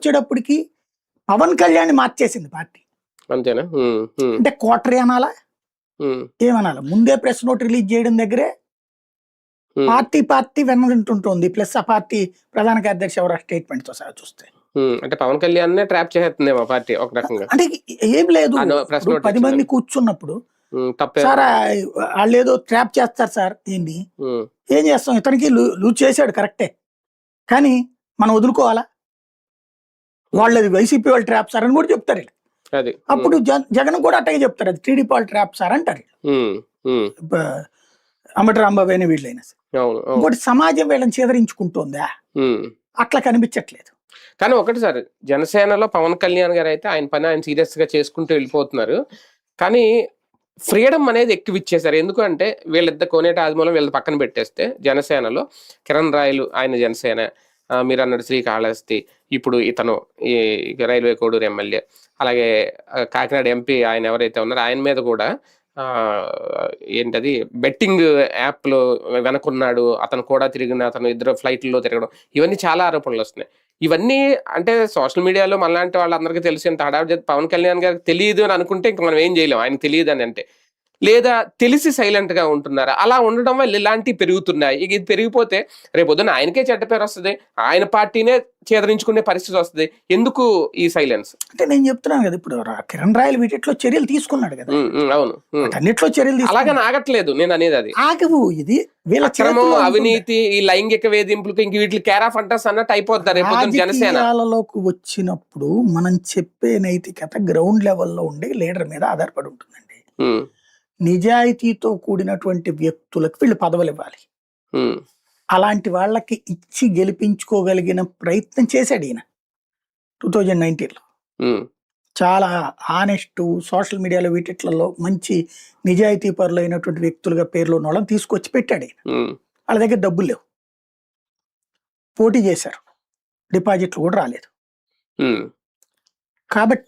వచ్చేటప్పటికి పవన్ కళ్యాణ్ మార్చేసింది పార్టీ. అంతేనా? అంటే కోటరీ అనాలా? ఏమనాలి? ముందే ప్రెస్ నోట్ రిలీజ్ చేయడం దగ్గరే పార్టీ పార్టీ వెన్నదింటుంటుంది ప్లస్ ఆ పార్టీ ప్రధాన కార్యదర్శి ఎవరు స్టేట్మెంట్తో సహా చూస్తే. అంటే పవన్ కళ్యాణ్ ట్రాప్ చేస్తుంది మా పార్టీ ఒక రకంగా. అంటే ఏం లేదు. పది. మంది కూర్చున్నప్పుడు సార్ వాళ్ళు ఏదో ట్రాప్ చేస్తారు సార్ ఏంది ఏం చేస్తాం? ఇతనికి లూజ్ చేశాడు కరెక్టే. కానీ మనం వదులుకోవాలా? వాళ్ళది వైసీపీ వాళ్ళు ట్రాప్ సార్ అని కూడా చెప్తారు. అది. అప్పుడు జగన్ కూడా అట్టగే చెప్తారు అది టీడీపీ వాళ్ళు ట్రాప్ సార్ అంటారు అంబటి రాంబాబు అయిన వీళ్ళైనా సరే. ఇంకోటి సమాజం వీళ్ళని చేదరించుకుంటుందా. అట్లా కనిపించట్లేదు. కానీ ఒకటి సార్ జనసేనలో పవన్ కళ్యాణ్ గారు అయితే ఆయన పని ఆయన సీరియస్గా చేసుకుంటూ వెళ్ళిపోతున్నారు. కానీ ఫ్రీడమ్ అనేది ఎక్కువ ఇచ్చేసారు ఎందుకంటే వీళ్ళిద్దరు కోనేట ఆదిమూలం వీళ్ళ పక్కన పెట్టేస్తే జనసేనలో కిరణ్ రాయలు ఆయన జనసేన మీరు అన్నట్టు శ్రీకాళహస్తి ఇప్పుడు ఇతను ఈ రైల్వే కోడూరు ఎమ్మెల్యే అలాగే కాకినాడ ఎంపీ ఆయన ఎవరైతే ఉన్నారో ఆయన మీద కూడా ఏంటది బెట్టింగ్ యాప్లో వెనకున్నాడు అతను కూడా తిరిగిన అతను ఇద్దరు ఫ్లైట్లో తిరగడం ఇవన్నీ చాలా ఆరోపణలు వస్తున్నాయి. ఇవన్నీ అంటే సోషల్ మీడియాలో మనలాంటి వాళ్ళందరికీ తెలిసి ఇంత హడావిడి పవన్ కళ్యాణ్ గారికి తెలియదు అని అనుకుంటే ఇంకా మనం ఏం చేయలేం ఆయన తెలియదు అని అంటే. లేదా తెలిసి సైలెంట్గా ఉంటున్నారా? అలా ఉండడం వల్ల ఇలాంటివి పెరుగుతున్నాయి. ఇక ఇది పెరిగిపోతే రేపొద్దున ఆయనకే చెడ్డ పేరు వస్తుంది ఆయన పార్టీనే చేదరించుకునే పరిస్థితి వస్తుంది. ఎందుకు ఈ సైలెన్స్ అంటే నేను చెప్తున్నాను కదా ఇప్పుడు కిరణ్ రాయలు వీటిలో చర్యలు తీసుకున్నాడు కదా. అవును. అన్నిట్లో చర్యలు తీసుకున్నాడు. ఆగట్లేదు నేను అనేది అది. ఆగవు ఇది వీళ్ళ అక్రమం. అవినీతి ఈ లైంగిక వేధింపులకు ఇంక వీటికి కేర్ ఆఫ్ అంటర్స్ అన్నట్టు అయిపోతారు రేపొద్దున జనసేన. వచ్చినప్పుడు మనం చెప్పే నైతికత గ్రౌండ్ లెవెల్లో ఉండే లీడర్ మీద ఆధారపడి ఉంటుందండి. నిజాయితీతో కూడినటువంటి వ్యక్తులకు వీళ్ళు పదవులు ఇవ్వాలి అలాంటి వాళ్ళకి ఇచ్చి గెలిపించుకోగలిగిన ప్రయత్నం చేశాడు ఈయన. టూ థౌజండ్ నైన్టీన్లో. చాలా ఆనెస్ట్ సోషల్ మీడియాలో వీటిట్లలో మంచి నిజాయితీ పరులు అయినటువంటి వ్యక్తులుగా పేర్లు ఉన్న వాళ్ళని తీసుకొచ్చి పెట్టాడు. వాళ్ళ దగ్గర డబ్బులు లేవు. పోటీ చేశారు. డిపాజిట్లు కూడా రాలేదు. కాబట్టి